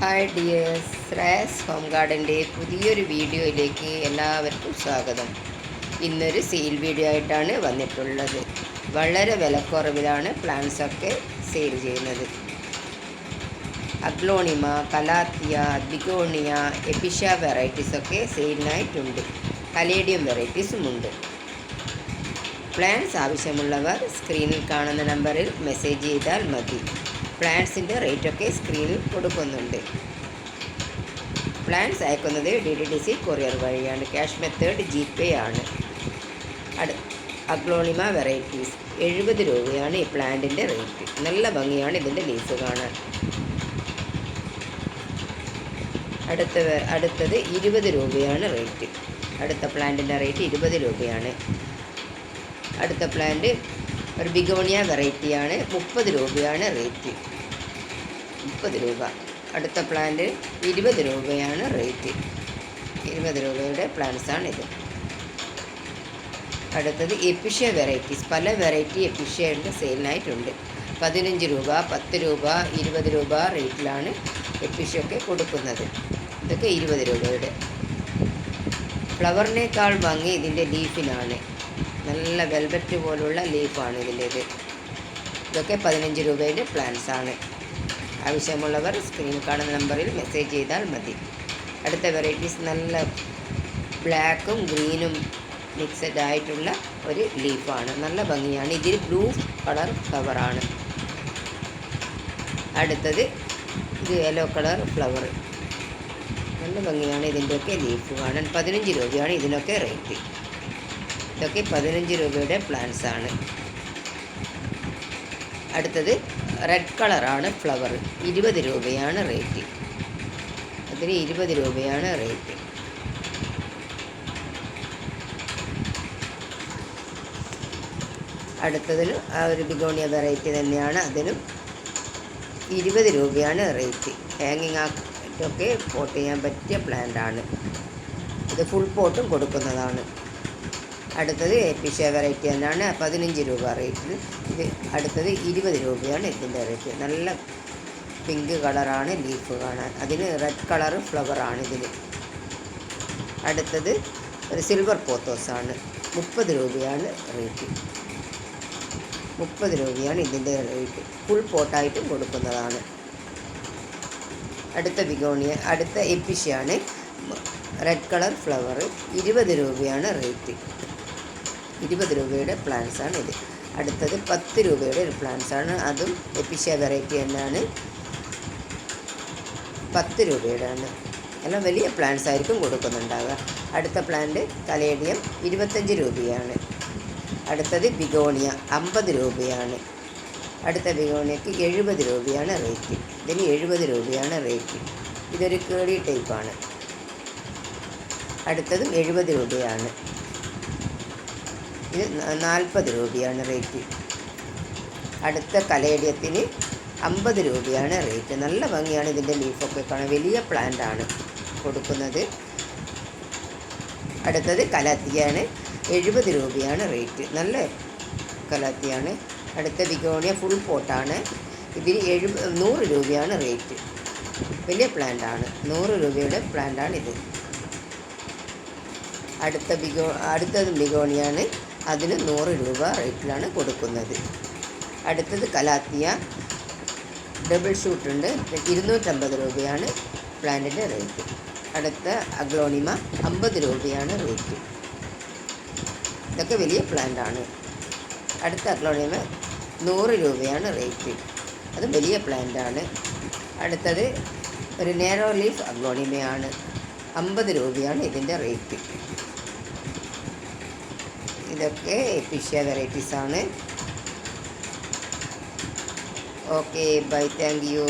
Hi dears Shreyas home ഗാർഡന്റെ പുതിയൊരു വീഡിയോയിലേക്ക് എല്ലാവർക്കും സ്വാഗതം. ഇന്നൊരു സെയിൽ വീഡിയോ ആയിട്ടാണ് വന്നിട്ടുള്ളത്. വളരെ വിലക്കുറവിലാണ് പ്ലാന്റ്സൊക്കെ സെയിൽ ചെയ്യുന്നത്. അഗ്ലോണിമ കലാത്തിയ ബിഗോണിയ എപ്പിഷ വെറൈറ്റീസൊക്കെ സെയിലിനായിട്ടുണ്ട് കലേഡിയം വെറൈറ്റീസും ഉണ്ട്. പ്ലാൻസ് ആവശ്യമുള്ളവർ സ്ക്രീനിൽ കാണുന്ന നമ്പറിൽ മെസ്സേജ് ചെയ്താൽ മതി. പ്ലാൻസിന്റെ റേറ്റൊക്കെ സ്ക്രീനിൽ കൊടുക്കുന്നുണ്ട്. പ്ലാൻസ് അയക്കുന്നത് D D D C courier വഴിയാണ്. ക്യാഷ് മെത്തേഡ് ജി പേ ആണ്. അട് അഗ്ലോണിമ വെറൈറ്റീസ്. എഴുപത് രൂപയാണ് ഈ പ്ലാന്റിന്റെ റേറ്റ്. നല്ല ഭംഗിയാണ് ഇതിന്റെ ലീഫ് കാണാൻ. അടുത്ത അടുത്തത് ഇരുപത് രൂപയാണ് റേറ്റ്. അടുത്ത പ്ലാന്റിന്റെ റേറ്റ് ഇരുപത് രൂപയാണ്. അടുത്ത പ്ലാന്റ് ഒരു ബിഗോണിയ വെറൈറ്റിയാണ്. മുപ്പത് രൂപയാണ് റേറ്റ്. മുപ്പത് രൂപ. അടുത്ത പ്ലാന്റ് ഇരുപത് രൂപയാണ് റേറ്റ്. ഇരുപത് രൂപയുടെ പ്ലാന്റ്സാണിത്. അടുത്തത് എപ്പിഷ്യ വെറൈറ്റീസ്. പല വെറൈറ്റി എപ്പിഷ്യയുടെ സെയിലിനായിട്ടുണ്ട്. പതിനഞ്ച് രൂപ പത്ത് രൂപ ഇരുപത് രൂപ റേറ്റിലാണ് എപ്പിഷ്യൊക്കെ കൊടുക്കുന്നത്. ഇതൊക്കെ ഇരുപത് രൂപയുടെ. ഫ്ലവറിനേക്കാൾ ഭംഗി ഇതിന്റെ ലീഫിനാണ്. നല്ല വെൽവെറ്റ് പോലുള്ള ലീഫാണ് ഇതിന്റേത് ഇതൊക്കെ പതിനഞ്ച് രൂപയുടെ പ്ലാൻസ് ആണ്. ആവശ്യമുള്ളവർ സ്ക്രീൻ കാണുന്ന നമ്പറിൽ മെസ്സേജ് ചെയ്താൽ മതി. അടുത്ത വെറൈറ്റീസ് നല്ല ബ്ലാക്കും ഗ്രീനും മിക്സഡ് ആയിട്ടുള്ള ഒരു ലീഫാണ് നല്ല ഭംഗിയാണ്. ഇതിൽ ബ്ലൂ കളർ ഫ്ലവറാണ് അടുത്തത് ഇത് യെല്ലോ കളർ ഫ്ലവർ നല്ല ഭംഗിയാണ് ഇതിന്റെയൊക്കെ ലീഫ് കാണാൻ. പതിനഞ്ച് രൂപയാണ് ഇതിനൊക്കെ റേറ്റ് ഇതൊക്കെ പതിനഞ്ച് രൂപയുടെ പ്ലാന്റ്സ് ആണ്. അടുത്തത് റെഡ് കളറാണ് ഫ്ലവർ ഇരുപത് രൂപയാണ് റേറ്റ് അതിന് ഇരുപത് രൂപയാണ് റേറ്റ് അടുത്തതിൽ ആ ഒരു ബിഗോണിയ വെറൈറ്റി തന്നെയാണ്. അതിനും ഇരുപത് രൂപയാണ് റേറ്റ് ഹാങ്ങിങ് ആയിട്ടൊക്കെ പോട്ട് ചെയ്യാൻ പറ്റിയ പ്ലാന്റ് ആണ്. ഇത് ഫുൾ പോട്ടും കൊടുക്കുന്നതാണ്. അടുത്തത് എ പി എപ്പിഷ വെറൈറ്റി എന്നാണ് പതിനഞ്ച് രൂപ റേറ്റിൽ ഇത് അടുത്തത് ഇരുപത് രൂപയാണ് ഇതിന്റെ റേറ്റ്. നല്ല പിങ്ക് കളറാണ് ലീഫ് കാണാൻ. അതിന് റെഡ് കളർ ഫ്ലവറാണ് ഇതിൽ അടുത്തത് ഒരു സിൽവർ പോത്തോസാണ് മുപ്പത് രൂപയാണ് റേറ്റ്. മുപ്പത് രൂപയാണ് ഇതിന്റെ റേറ്റ്. ഫുൾ പോട്ടായിട്ടും കൊടുക്കുന്നതാണ്. അടുത്ത ബിഗോണിയ അടുത്ത എപ്പിഷയാണ് റെഡ് കളർ ഫ്ലവർ ഇരുപത് രൂപയാണ് റേറ്റ്. ഇരുപത് രൂപയുടെ പ്ലാന്റ്സ് ആണ് ഇത്. അടുത്തത് പത്ത് രൂപയുടെ ഒരു ആണ്. അതും എപ്പിഷ്യ വെറൈറ്റി തന്നെയാണ്. പത്ത് രൂപയുടെ ആണ് എല്ലാം വലിയ പ്ലാന്റ്സ് ആയിരിക്കും കൊടുക്കുന്നുണ്ടാവുക. അടുത്ത പ്ലാന്റ് തലേടിയം ഇരുപത്തഞ്ച് രൂപയാണ്. അടുത്തത് ബിഗോണിയ അമ്പത് രൂപയാണ്. അടുത്ത ബിഗോണിയക്ക് എഴുപത് രൂപയാണ് റേറ്റ് ഇതിന് എഴുപത് രൂപയാണ് റേറ്റ് ഇതൊരു കേളി ടൈപ്പാണ് അടുത്തതും എഴുപത് രൂപയാണ്. ഇത് നാൽപ്പത് രൂപയാണ് റേറ്റ്. അടുത്ത കലേഡിയത്തിന് അമ്പത് രൂപയാണ് റേറ്റ്. നല്ല ഭംഗിയാണ് ഇതിന്റെ ലീഫൊക്കെ കാണാൻ. വലിയ പ്ലാന്റാണ് കൊടുക്കുന്നത്. അടുത്തത് കലാത്തിയാണ്. എഴുപത് രൂപയാണ് റേറ്റ്. നല്ല കലാത്തിയാണ്. അടുത്ത വിഗോണിയ ഫുൾ പോട്ടാണ്. ഇതിന് എഴു നൂറ് രൂപയാണ് റേറ്റ്. വലിയ പ്ലാന്റാണ്. നൂറ് രൂപയുടെ പ്ലാന്റാണ് ഇത് അടുത്ത ബിഗോ അടുത്തത് ബിഗോണിയാണ് അതിന് നൂറ് രൂപ റേറ്റിലാണ് കൊടുക്കുന്നത്. അടുത്തത് കലാത്തിയ. ഡബിൾ ഷൂട്ടുണ്ട് ഇരുന്നൂറ്റമ്പത് രൂപയാണ് പ്ലാന്റിന്റെ റേറ്റ് അടുത്ത അഗ്ലോണിമ അമ്പത് രൂപയാണ് റേറ്റ് ഇതൊക്കെ വലിയ പ്ലാന്റാണ് അടുത്ത അഗ്ലോണിമ നൂറ് രൂപയാണ് റേറ്റ് അത് വലിയ പ്ലാന്റാണ് അടുത്തത് ഒരു നേരോ ലീഫ് അഗ്ലോണിമയാണ്. അമ്പത് രൂപയാണ് ഇതിന്റെ റേറ്റ് ഇതൊക്കെ ഫിഷ്യ വെറൈറ്റീസ് ആണ് ഓക്കെ ബൈ താങ്ക് യു